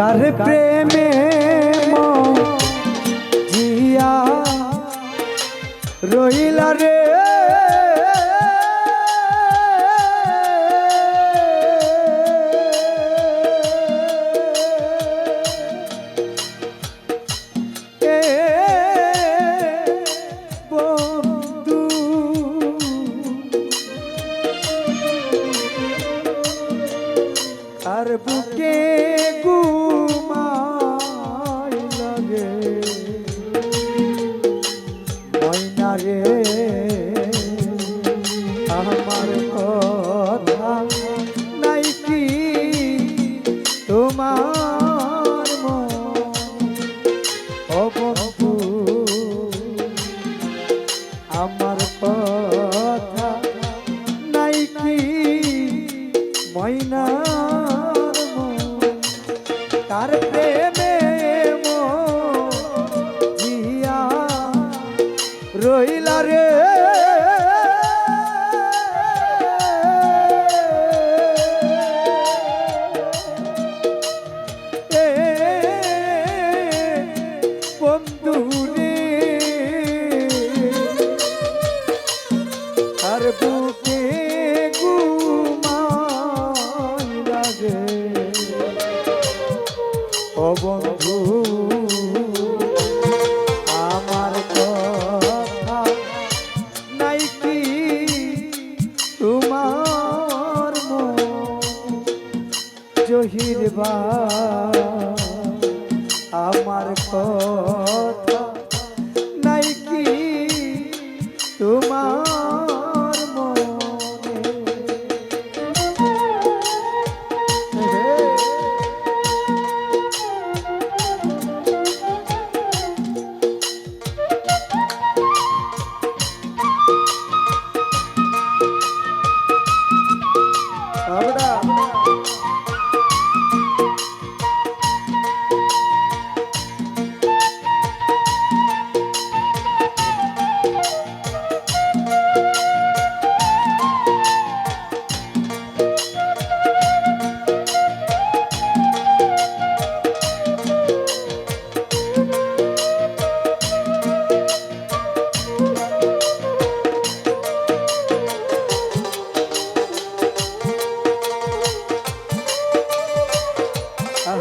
কার প্রেমে জিয়া রইলা রে তার প্রেমে মিয়া রইলা রে। আর জহির বা আমার কথা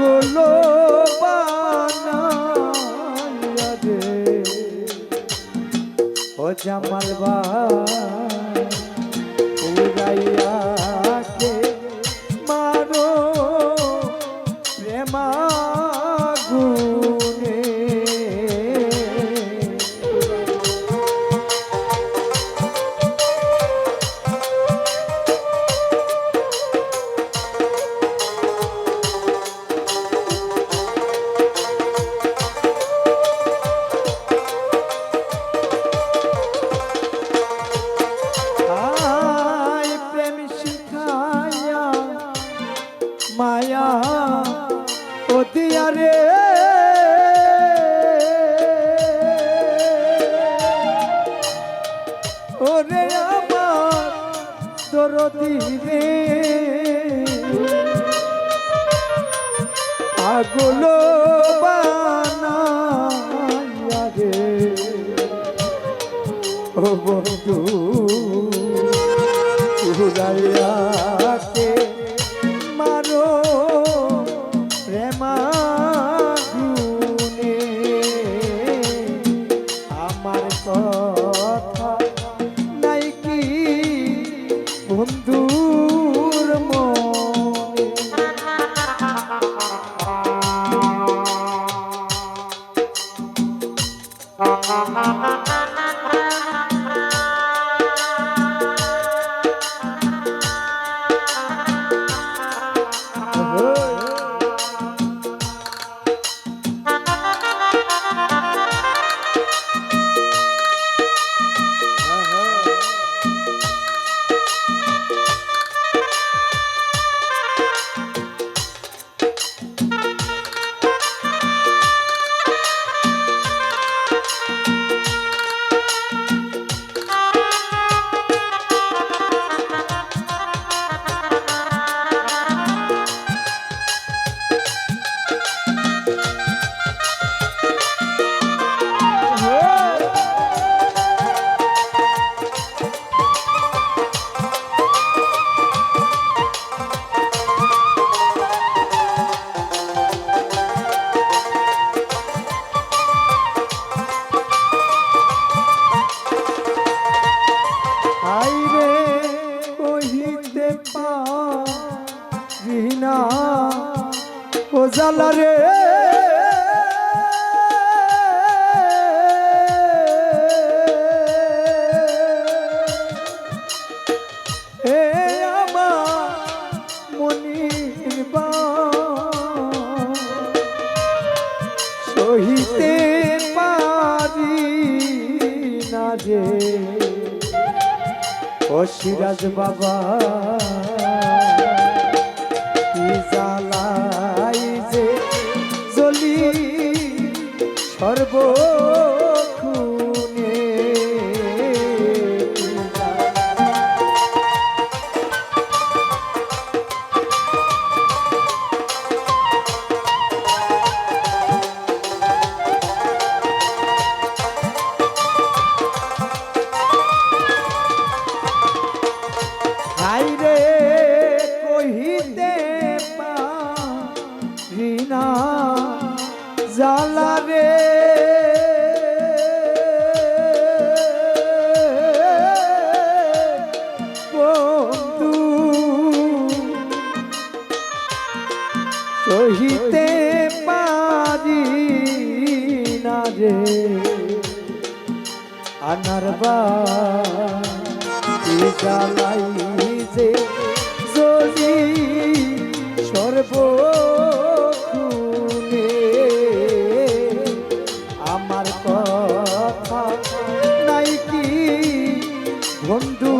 পাগলো বানাইয়া দে। ও জামাল বা বাঁচবে পাগল বানাইয়ারে ও বন্ধু ঘুরাইয়াকে সিরাজ বাবা কি যে সর্ব সহিতে পারি না রে আনারবা জ্বালাই যে যদি সর্ব আমার কথা নাই কি বন্ধু?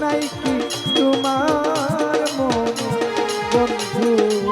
নাই কি তোমার মন? বন্ধু